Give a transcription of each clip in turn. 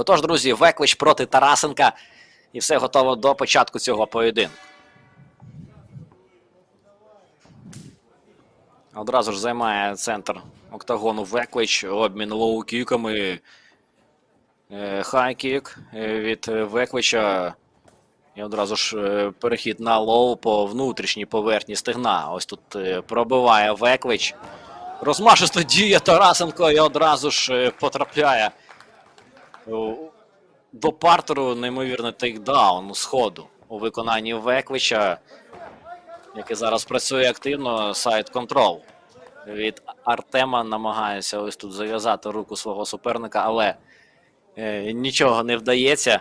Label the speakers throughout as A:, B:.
A: Отож, друзі, Веклич проти Тарасенка. І все готово до початку цього поєдинку. Одразу ж займає центр октагону Веклич. Обмін лоу-кіками. Е, Хай-кік е, від Веклича. І одразу ж е, перехід на лоу по внутрішній поверхні стегна. Ось тут пробиває Веклич. Розмашисто діє Тарасенко і одразу ж потрапляє до партеру. Неймовірний тейкдаун з ходу у виконанні Веклича, який зараз працює активно. Сайт контрол від Артема намагається ось тут зав'язати руку свого суперника, але е, нічого не вдається.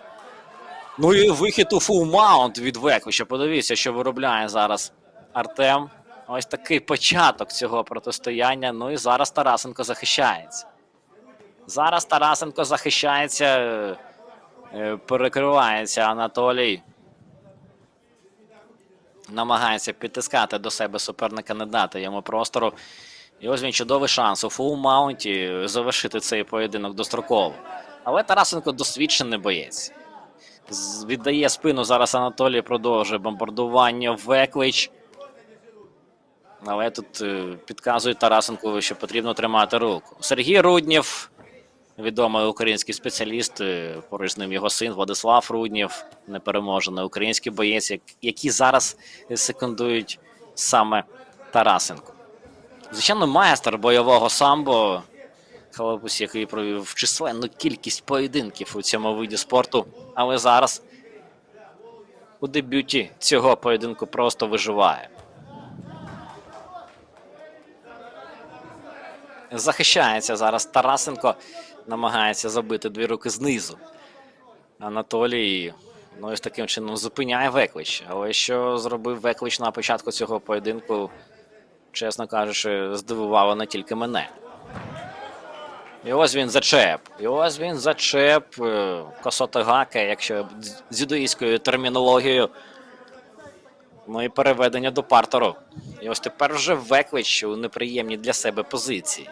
A: Ну і вихід у фул маунт від Веклича. Подивіться, що виробляє зараз Артем. Ось такий початок цього протистояння. Ну і зараз Тарасенко захищається. Зараз Тарасенко захищається, е, е, перекривається Анатолій. Намагається підтискати до себе суперника, не дати йому простору. І ось він чудовий шанс у фул маунті завершити цей поєдинок достроково. Але Тарасенко досвідчений боєць. Віддає спину зараз Анатолій, продовжує бомбардування. Веклич. Але тут е, підказує Тарасенку, що потрібно тримати руку. Сергій Руднєв, відомий український спеціаліст, е, поруч з ним його син Владислав Руднєв, непереможений український боєць, які зараз секундують саме Тарасенко. Звичайно, майстер бойового самбо, Халапус, який провів численну кількість поєдинків у цьому виді спорту, але зараз у дебюті цього поєдинку просто виживає. Захищається зараз Тарасенко, намагається забити дві руки знизу. Анатолій ну, ось таким чином зупиняє Веклич. Але що зробив Веклич на початку цього поєдинку, чесно кажучи, здивувало не тільки мене. І ось він зачеп. І ось він зачеп е, Косотигаке, якщо з- юдоїстською термінологією. Ну і переведення до партеру. І ось тепер вже Веклич у неприємній для себе позиції.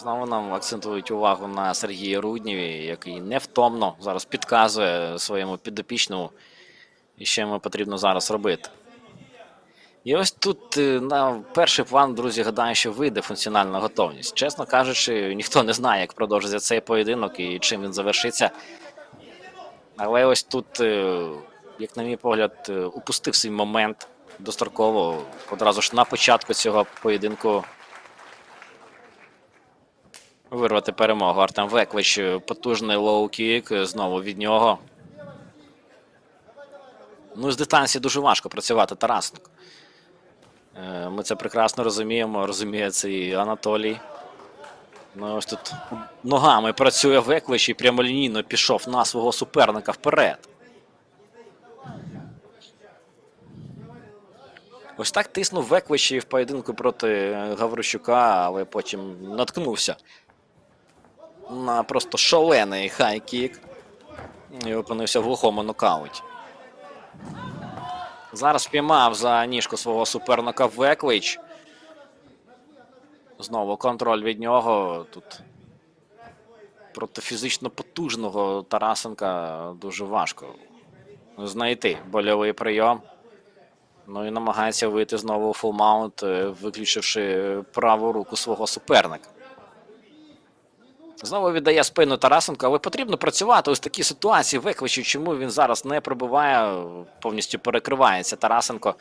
A: Знову нам акцентують увагу на Сергія Руднєві, який невтомно зараз підказує своєму підопічному, і що йому потрібно зараз робити. І ось тут е, на перший план, друзі, гадаю, що вийде функціональна готовність. Чесно кажучи, ніхто не знає, як продовжиться цей поєдинок і чим він завершиться. Але ось тут, е, як на мій погляд, е, упустив свій момент достроково. Одразу ж на початку цього поєдинку вирвати перемогу. Артем Веквич, е, потужний лоу-кік, е, знову від нього. Ну, з дистанції дуже важко працювати Тарасенко. Е, Ми це прекрасно розуміємо, розуміє це і Анатолій. Ну, ось тут ногами працює Веклич і прямолінійно пішов на свого суперника вперед. Ось так тиснув Веклич і в поєдинку проти Гаврищука, але потім наткнувся на просто шалений хай-кік і опинився в глухому нокауті. Зараз впіймав за ніжку свого суперника Веклич. Знову контроль від нього. Тут проти фізично потужного Тарасенка дуже важко знайти больовий прийом. Ну і намагається вийти знову у фулмаунт, е, виключивши праву руку свого суперника. Знову віддає спину Тарасенко, але потрібно працювати ось такі ситуації. Викличу, чому він зараз не пробиває, повністю перекривається Тарасенко.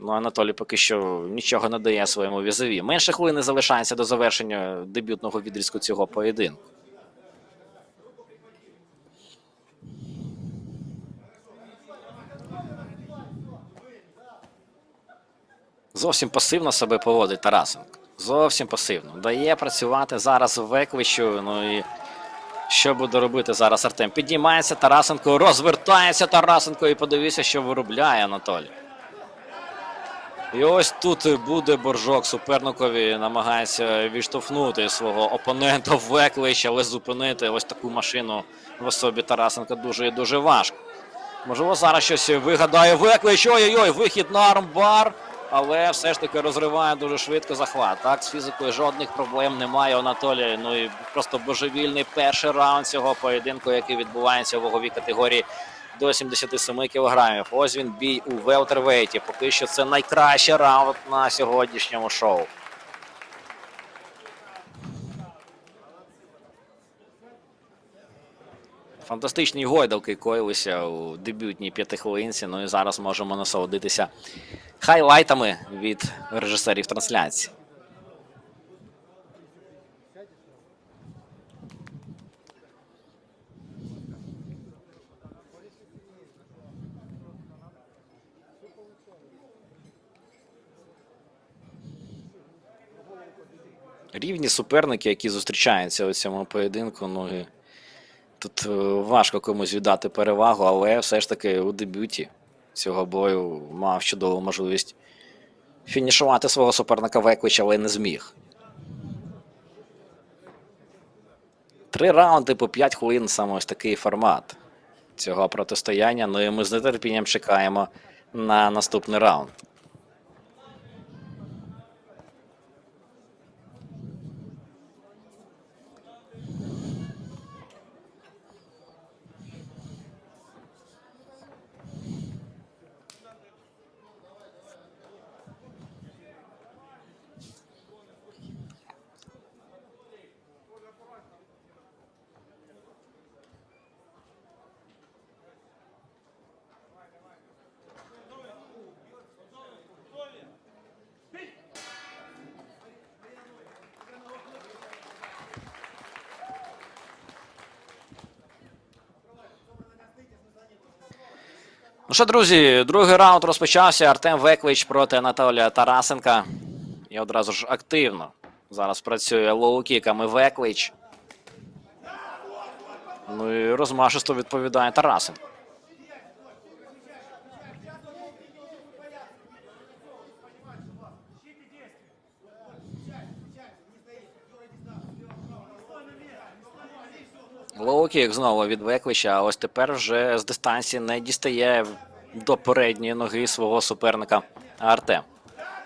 A: Ну, Анатолій поки що нічого не дає своєму візові. Менше хвилини залишається до завершення дебютного відрізку цього поєдинку. Зовсім пасивно себе поводить Тарасенко. Зовсім пасивно. Дає працювати зараз Векличу. Ну і що буде робити зараз Артем? Піднімається Тарасенко, розвертається Тарасенко і подивіться, що виробляє Анатолій. І ось тут буде боржок суперникові, намагається відштовхнути свого опонента Веклич, але зупинити ось таку машину в особі Тарасенка дуже і дуже важко. Можливо, зараз щось вигадає Веклич. Ой-ой-ой, вихід на армбар. Але все ж таки розриває дуже швидко захват. Так, з фізикою жодних проблем немає у Анатолія. Ну і просто божевільний перший раунд цього поєдинку, який відбувається у ваговій категорії до 77 кілограмів. Ось він бій у велтервейті. Поки що це найкращий раунд на сьогоднішньому шоу. Фантастичні гойдалки коїлися у дебютній п'ятихвилинці. Ну і зараз можемо насолодитися хайлайтами від режисерів трансляції. Рівні суперники, які зустрічаються у цьому поєдинку. Ну тут е, важко комусь віддати перевагу, але все ж таки у дебюті цього бою мав чудову можливість фінішувати свого суперника Веквича, але не зміг. Три раунди по 5 хвилин саме ось такий формат цього протистояння. Ну і ми з нетерпінням чекаємо на наступний раунд. Ну що, друзі, другий раунд розпочався. Артем Веквич проти Анатолія Тарасенка. І одразу ж активно. Зараз працює лоукіками Веклич. Ну і розмашисто відповідає Тарасенко. Лоукік знову від Веквича, а ось тепер вже з дистанції не дістає до передньої ноги свого суперника Артем.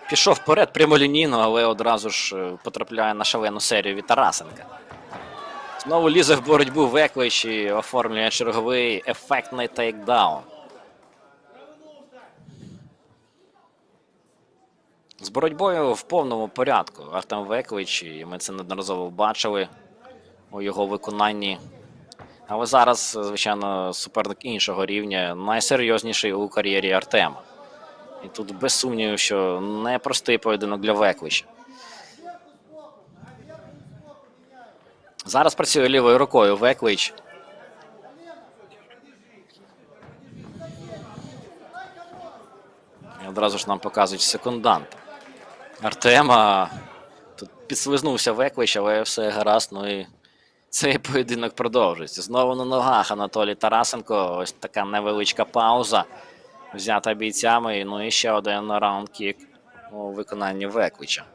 A: Пішов вперед прямолінійно, але одразу ж е, потрапляє на шалену серію від Тарасенка. Знову лізе в боротьбу Веквич і оформлює черговий ефектний тейкдаун. З боротьбою в повному порядку. Артем Векович, і ми це неодноразово бачили у його виконанні. Але зараз, звичайно, суперник іншого рівня, найсерйозніший у кар'єрі Артема. І тут без сумнівів, що непростий поєдинок для Веквича. Зараз працює лівою рукою Веквич. І одразу ж нам показують секунданта. Артема. Тут підслизнувся Веквич, але все гаразд. Ну і цей поєдинок продовжується. Знову на ногах Анатолій Тарасенко. Ось така невеличка пауза. Взята бійцями. Ну і ще один раунд-кік у виконанні Веквича.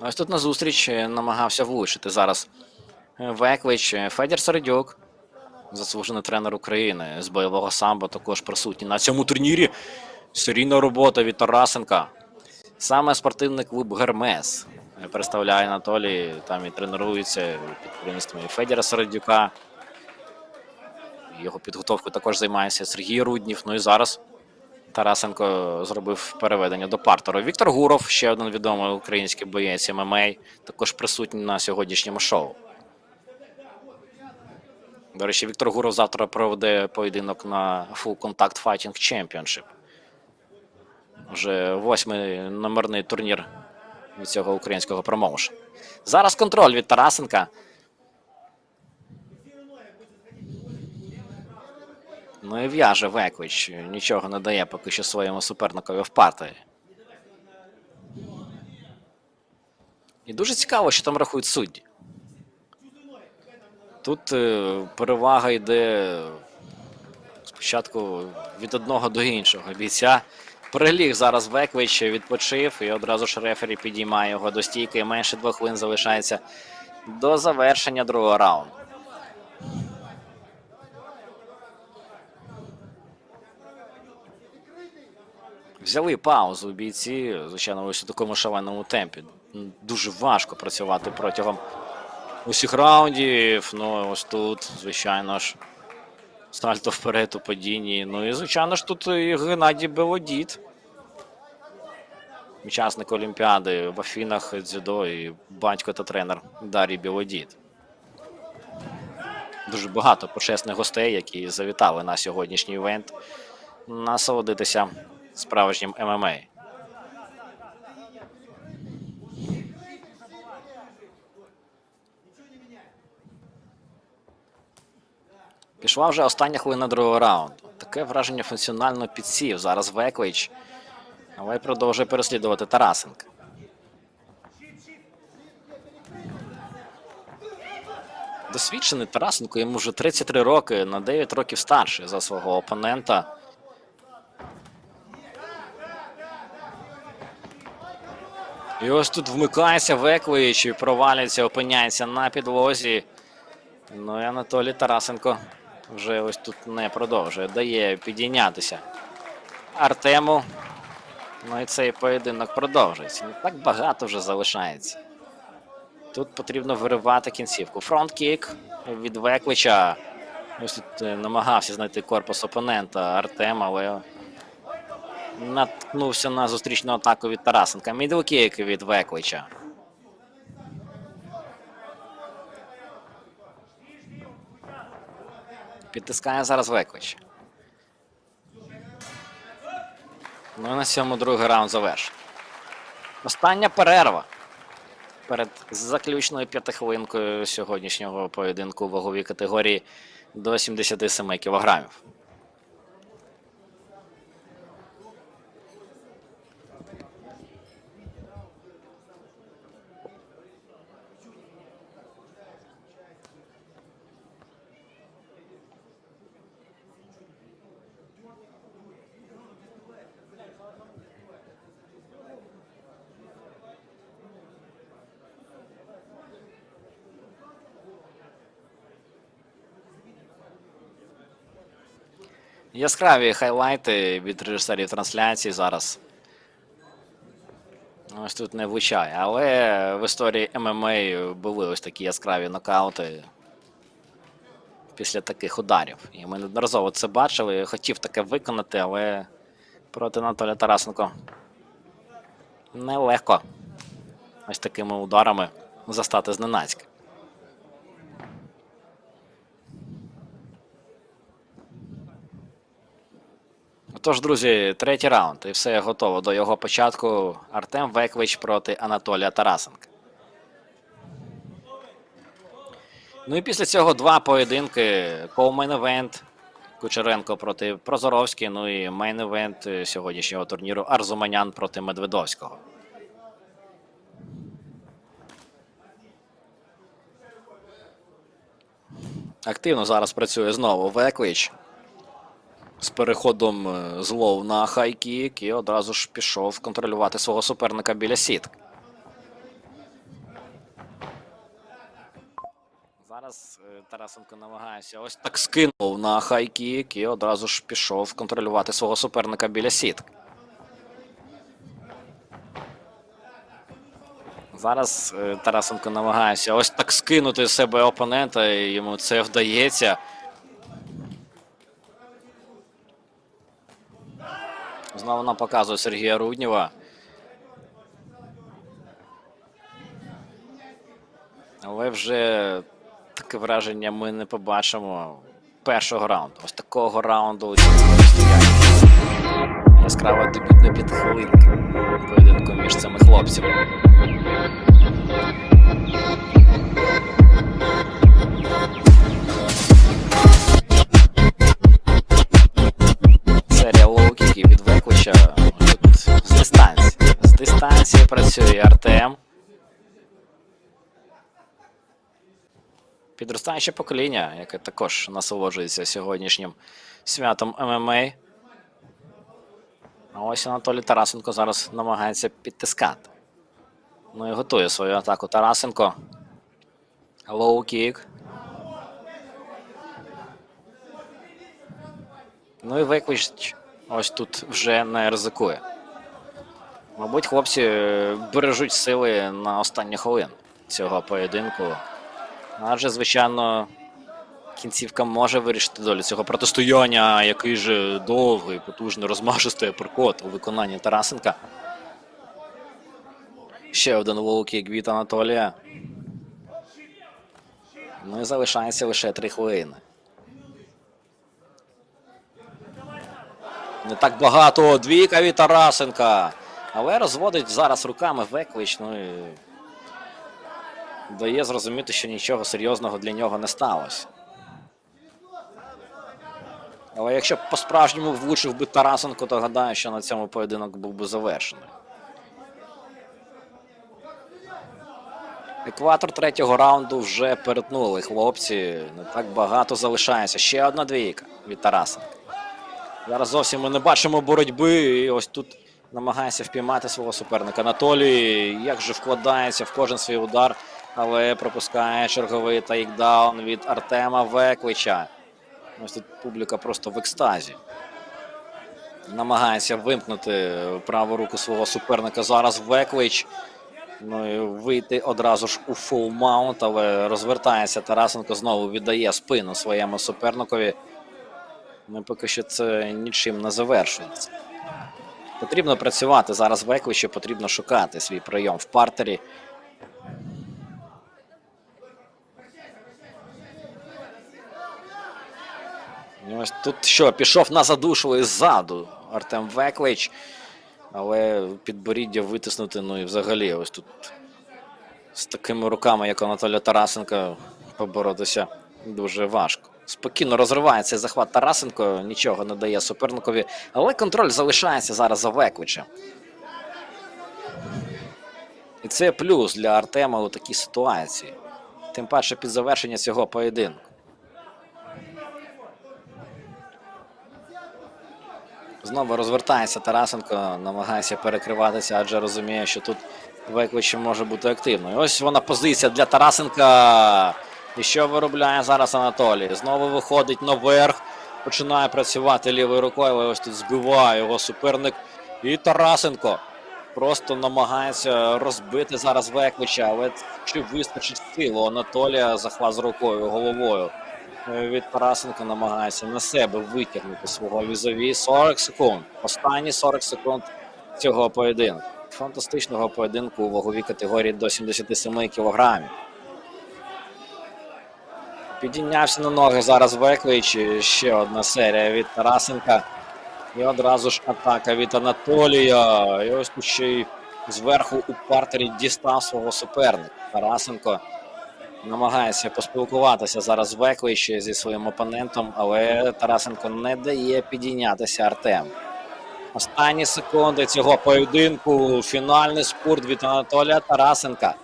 A: Ось тут на зустріч е, намагався влучити зараз е, Веквич, е, Федір Середюк, заслужений тренер України з бойового самбо, також присутній на цьому турнірі. Серійна робота від Тарасенка. Саме спортивний клуб Гермес представляє Анатолій. Там і тренується під керівництвом і Федіра Середюка. Його підготовкою також займається Сергій Руднів. Ну і зараз Тарасенко зробив переведення до партеру. Віктор Гуров, ще один відомий український боєць ММА, також присутній на сьогоднішньому шоу. До речі, Віктор Гуров завтра проведе поєдинок на Full Contact Fighting Championship. Вже восьмий номерний турнір від цього українського промоушену. Зараз контроль від Тарасенка. Ну і в'яже Веквич. Нічого не дає поки що своєму суперникові в партії. І дуже цікаво, що там рахують судді. Тут е, перевага йде спочатку від одного до іншого бійця. Приліг зараз Веквич, відпочив, і одразу ж рефері підіймає його до стійки. Менше двох хвилин залишається до завершення другого раунду. Взяли паузу бійці, звичайно, у такому шаленому темпі. Дуже важко працювати протягом усіх раундів. Ну, ось тут, звичайно ж, сальто вперед у падінні. Ну і, звичайно ж, тут і Геннадій Белодід. Учасник Олімпіади в Афінах дзюдо і батько та тренер Дарій Білодід. Дуже багато почесних гостей, які завітали на сьогоднішній івент насолодитися справжнім ММА. Пішла вже остання хвилина другого раунду. Таке враження функціонально підсів. Зараз Веклич, але продовжує переслідувати Тарасенка. Досвідчений Тарасенко, йому вже 33 роки, на 9 років старший за свого опонента. І ось тут вмикається Веклич і провалюється, опиняється на підлозі. Ну і Анатолій Тарасенко вже ось тут не продовжує. Дає підійнятися Артему. Ну і цей поєдинок продовжується. Не так багато вже залишається. Тут потрібно виривати кінцівку. Фронт-кік від Веклича. Ось тут е, намагався знайти корпус опонента Артем, але наткнувся на зустрічну атаку від Тарасенка. Мідл-кік від Веклича. Підтискає зараз Веклич. Ну і на цьому другий раунд завершено. Остання перерва перед заключною п'ятихвилинкою сьогоднішнього поєдинку у ваговій категорії до 77 кілограмів. Яскраві хайлайти від режисерів трансляції зараз. Ось тут не влучає. Але в історії ММА були ось такі яскраві нокаути після таких ударів. І ми неодноразово це бачили. Хотів таке виконати, але проти Анатолія Тарасенко нелегко ось такими ударами застати зненацька. Тож, друзі, третій раунд, і все готово до його початку. Артем Веквич проти Анатолія Тарасенка. Ну і після цього два поєдинки. Коумейн евент Кучеренко проти Прозоровський. Ну і мейн евент сьогоднішнього турніру Арзуманян проти Медведовського. Активно зараз працює знову Веклич з переходом е, з лоу на хайкік і одразу ж пішов контролювати свого суперника біля сітки. Зараз е, Тарасенко намагається ось так скинув на хайкік і одразу ж пішов контролювати свого суперника біля сітки. Зараз е, Тарасенко намагається ось так скинути себе опонента, і йому це вдається. Знову нам показує Сергія Руднєва. Але вже таке враження ми не побачимо першого раунду. Ось такого раунду. Яскрава дебютна підхилинка поєдинку між цими хлопцями. Працює Артем. Підростаюче покоління, яке також насолоджується сьогоднішнім святом ММА. А ось Анатолій Тарасенко зараз намагається підтискати. Ну і готує свою атаку Тарасенко. Лоу-кік. Ну і Веквич ось тут вже не ризикує. Мабуть, хлопці е, бережуть сили на останні хвилин цього поєдинку. Адже, звичайно, кінцівка може вирішити долю цього протистояння, який же довгий, потужний, розмашистий аперкот у виконанні Тарасенка. Ще один лоу-кік від Анатолія. Ну і залишається лише три хвилини. Не так багато. Двійка від Тарасенка. Але розводить зараз руками Веклич. Ну і дає зрозуміти, що нічого серйозного для нього не сталося. Але якщо б по-справжньому влучив би Тарасенко, то гадаю, що на цьому поєдинок був би завершений. Екватор третього раунду вже перетнули хлопці. Не так багато залишається. Ще одна двійка від Тарасенка. Зараз зовсім ми не бачимо боротьби. І ось тут намагається впіймати свого суперника. Анатолій як же вкладається в кожен свій удар, але пропускає черговий тейкдаун від Артема Веклича. Ось тут публіка просто в екстазі. Намагається вимкнути праву руку свого суперника. Зараз Веклич. Ну і вийти одразу ж у фул маунт, але розвертається Тарасенко знову віддає спину своєму суперникові. Ну, поки що це нічим не завершується. Потрібно працювати зараз в Екличі, потрібно шукати свій прийом в партері. Ось тут що, пішов на задушу і ззаду Артем Веклич, але підборіддя витиснути, ну і взагалі, ось тут з такими руками, як Анатолія Тарасенка, поборотися дуже важко. Спокійно розривається захват Тарасенко, нічого не дає суперникові, але контроль залишається зараз за Векличем. І це плюс для Артема у такій ситуації. Тим паче під завершення цього поєдинку. Знову розвертається Тарасенко, намагається перекриватися, адже розуміє, що тут Веклич може бути активною. Ось вона позиція для Тарасенка. І що виробляє зараз Анатолій? Знову виходить наверх, починає працювати лівою рукою, але ось тут збиває його суперник. І Тарасенко просто намагається розбити зараз Веклича, але чи вистачить силу Анатолія захват з рукою, головою. Від Тарасенка намагається на себе витягнути свого візові 40 секунд. Останні 40 секунд цього поєдинку. Фантастичного поєдинку у ваговій категорії до 77 кілограмів. Підійнявся на ноги зараз Веклич. Ще одна серія від Тарасенка. І одразу ж атака від Анатолія. І ось тут ще й зверху у партері дістав свого суперника. Тарасенко намагається поспілкуватися зараз Веклич зі своїм опонентом, але Тарасенко не дає підійнятися Артем. Останні секунди цього поєдинку. Фінальний спорт від Анатолія Тарасенка.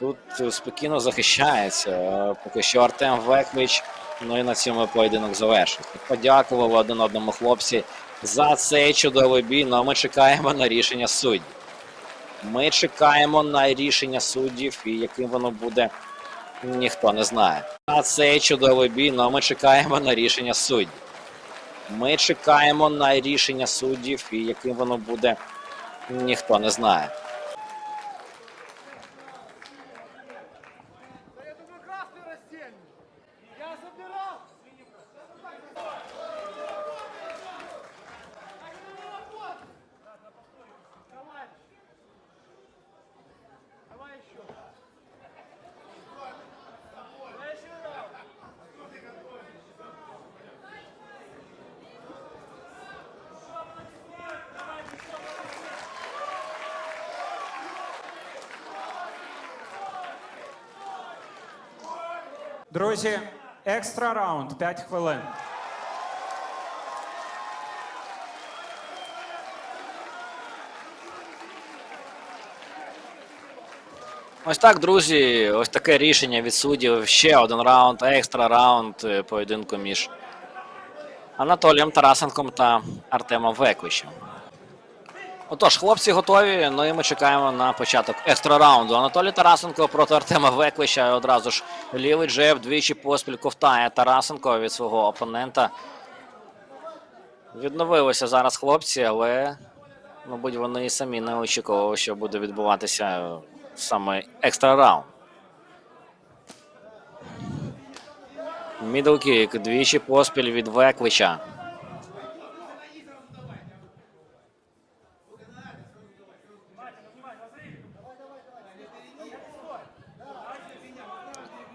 A: Тут е, спокійно захищається. е, Поки що Артем Веклич. Ну і на цьому поєдинок завершився. Подякували один одному хлопці за цей чудовий бій. Ну а ми чекаємо на рішення суддів. Ми чекаємо на рішення суддів, і яким воно буде, ніхто не знає. А цей чудовий бій. Ну а ми чекаємо на рішення суддів. Ми чекаємо на рішення суддів, і яким воно буде, ніхто не знає.
B: Я думаю, красный растение. Я забирал. Давай. Давай еще. Давай еще раз.
C: Друзі, екстра раунд 5 хвилин.
A: Ось так, друзі. Ось таке рішення від суддів. Ще один раунд, екстра раунд е, поєдинку між Анатолієм Тарасенком та Артемом Векличем. Отож, хлопці готові. Ну і ми чекаємо на початок екстра раунду. Анатолій Тарасенко проти Артема Веквича. Одразу ж лівий джеб двічі поспіль ковтає Тарасенко від свого опонента. Відновилися зараз хлопці, але, мабуть, вони і самі не очікували, що буде відбуватися саме екстра раунд. Мідлкік двічі поспіль від Веквича.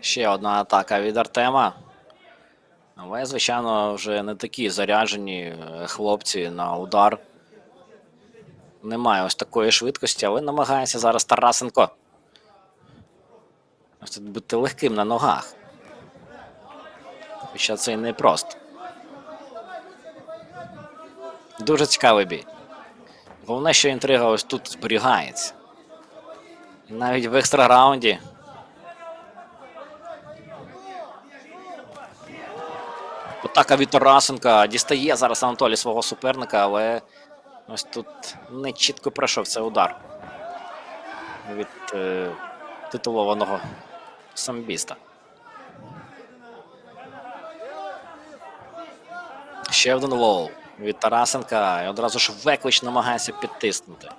A: Ще одна атака від Артема. Але, звичайно, вже не такі заряджені е, хлопці на удар. Немає ось такої швидкості, але намагається зараз Тарасенко. Ось тут бути легким на ногах. Хоча це і не просто. Дуже цікавий бій. Головне, що інтрига ось тут зберігається. Навіть в екстра Атака від Тарасенка дістає зараз Анатолій свого суперника, але ось тут не чітко пройшов цей удар від е, титулованого самбіста. Ще один лоу від Тарасенка. І одразу ж Веклич намагається підтиснути.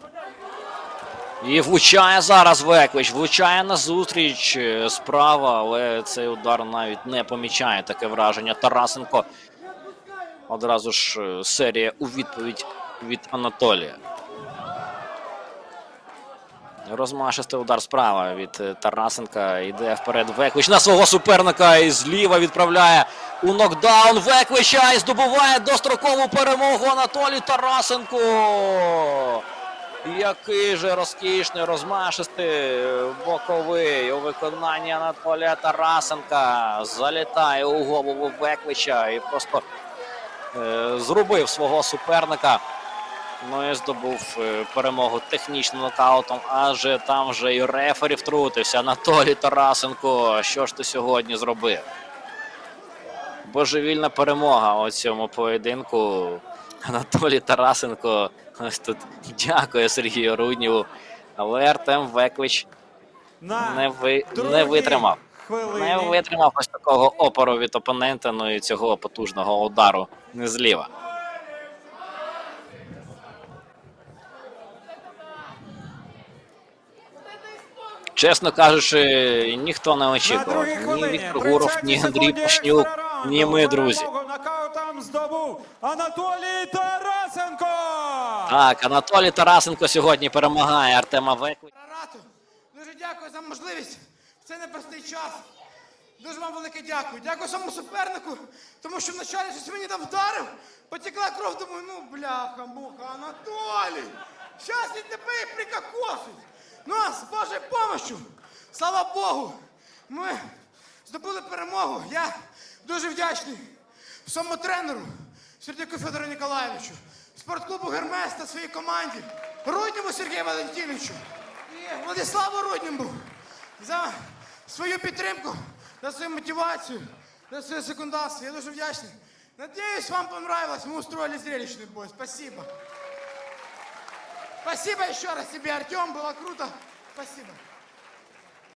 A: І влучає зараз Веклич, влучає на зустріч е, справа, але цей удар навіть не помічає таке враження. Тарасенко. Одразу ж е, серія у відповідь від Анатолія. Розмашистий удар справа від е, Тарасенка. Йде вперед Веклич на свого суперника і зліва відправляє у нокдаун Веклича і здобуває дострокову перемогу Анатолій Тарасенко. Який же розкішний, розмашистий боковий у виконанні Анатолія Тарасенка. Залітає у голову Веклича і просто е, зробив свого суперника. Ну і здобув е, перемогу технічним нокаутом, адже там вже і рефері втрутився. Анатолій Тарасенко, що ж ти сьогодні зробив? Божевільна перемога у цьому поєдинку. Анатолій Тарасенко ось тут дякує Сергію Руднєву. Але Артем Веклич не, ви, не витримав. Не витримав ось такого опору від опонента, ну і цього потужного удару не зліва. Чесно кажучи, ніхто не очікував. Ні. Віктор Гуров, ні Андрій Пашнюк, ні ми, друзі.
C: Анатолій Тарасенко.
A: Так, Анатолій Тарасенко сьогодні перемагає Артема.
B: Рату, дуже дякую за можливість. в цей непростий час. Дуже вам велике дякую. Дякую своєму супернику, тому що вначалі щось мені там вдарив, потекла кров, думаю, ну бляха, муха, Анатолій. Щас він тебе і прикокосить. Ну, а з Божою помощью, слава Богу, ми здобули перемогу. Я дуже вдячний своєму тренеру Сердюку Федору Ніколаєвичу, спортклубу Гермес та своїй команді, Руднєву Сергію Валентиновичу і Владиславу Руднєву за свою підтримку, за свою мотивацію, за своє секундантство. Я дуже вдячний. Надеюсь, вам понравилось. Мы устроили зрелищный бой. Спасибо. Спасибо еще раз тебе, Артем. Было круто. Спасибо.